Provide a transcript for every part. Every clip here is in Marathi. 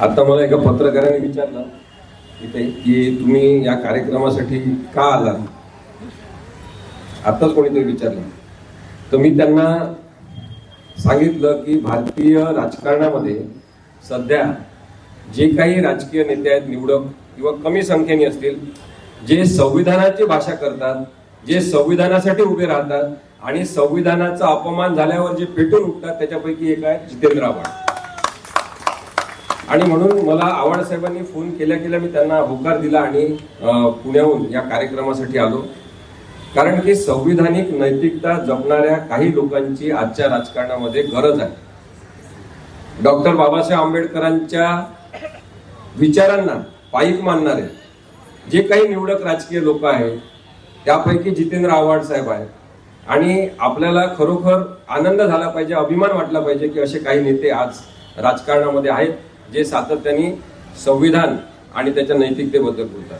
आता मला एका पत्रकाराने विचारलं इथे की तुम्ही या कार्यक्रमासाठी का आला आताच कोणीतरी विचारलं. तर मी त्यांना सांगितलं की भारतीय राजकारणामध्ये सध्या जे काही राजकीय नेते आहेत निवडक किंवा कमी संख्येने असतील जे संविधानाची भाषा करतात जे संविधानासाठी उभे राहतात आणि संविधानाचा अपमान झाल्यावर जे पेटून उठतात त्याच्यापैकी एक आहे जितेंद्र आव्हाड. आणि म्हणून मला आव्हाड साहेबांनी फोन केल्या केल्या मी त्यांना होकार दिला आणि पुण्याहून या कार्यक्रमासाठी आलो. कारण की संविधानिक नैतिकता जपणाऱ्या काही लोकांची आजच्या राजकारणामध्ये गरज आहे. डॉक्टर बाबासाहेब आंबेडकरांच्या विचारांना पाईक मानणारे जे काही निवडक राजकीय लोक आहेत त्यापैकी जितेंद्र आव्हाड साहेब आहेत. आणि आपल्याला खरोखर आनंद झाला पाहिजे अभिमान वाटला पाहिजे की असे काही नेते आज राजकारणामध्ये आहेत. जे सातत्याने संविधान आणि त्याच्या नैतिकतेबद्दल बोलतात.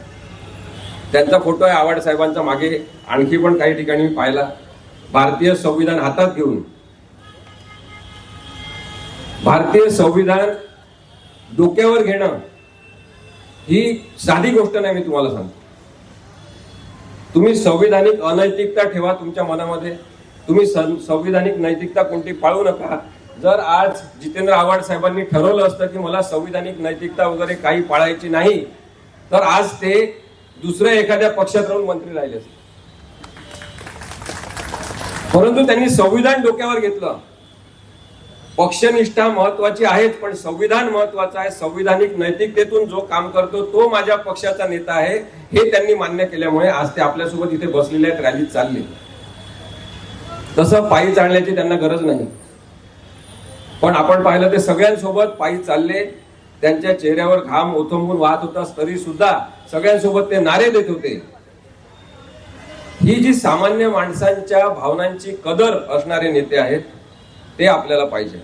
त्यांचा फोटो आहे आवाड साहेबांचा मागे. आणखी पण काही ठिकाणी मी पाहिला. भारतीय संविधान हातात घेऊन. भारतीय संविधान डोक्यावर घेणं ही साधी गोष्ट नाही मी तुम्हाला सांगतो. तुम्ही संविधानिक अनैतिकता ठेवा तुमच्या मनामध्ये. तुम्ही संविधानिक नैतिकता कोणती पाळू नका. जर आज जितेंद्र आव्हाड साहेबांनी ठरवलं असतं की मला संविधानिक नैतिकता वगैरे काही पाळायची नाही तर आज ते दुसऱ्या एखाद्या पक्षात राहून मंत्री राहिले असते. परंतु त्यांनी संविधान डोक्यावर घेतलं. पक्षनिष्ठा महत्वाची आहेच पण संविधान महत्वाचं आहे. संविधानिक नैतिकतेतून जो काम करतो तो माझ्या पक्षाचा नेता आहे हे त्यांनी मान्य केल्यामुळे आज ते आपल्यासोबत इथे बसलेले आहेत रॅलीत चालले. तसं पायी चालण्याची त्यांना गरज नाही. पण आपण पाहिलं ते सगळ्यांसोबत पायी चालले त्यांच्या चेहऱ्यावर घाम ओथंबून वाहत होता तरी सुद्धा सगळ्यांसोबत ते नारे देत होते. ही जी सामान्य माणसांच्या भावनांची कदर असणारे नेते आहेत ते आपल्याला पाहिजे.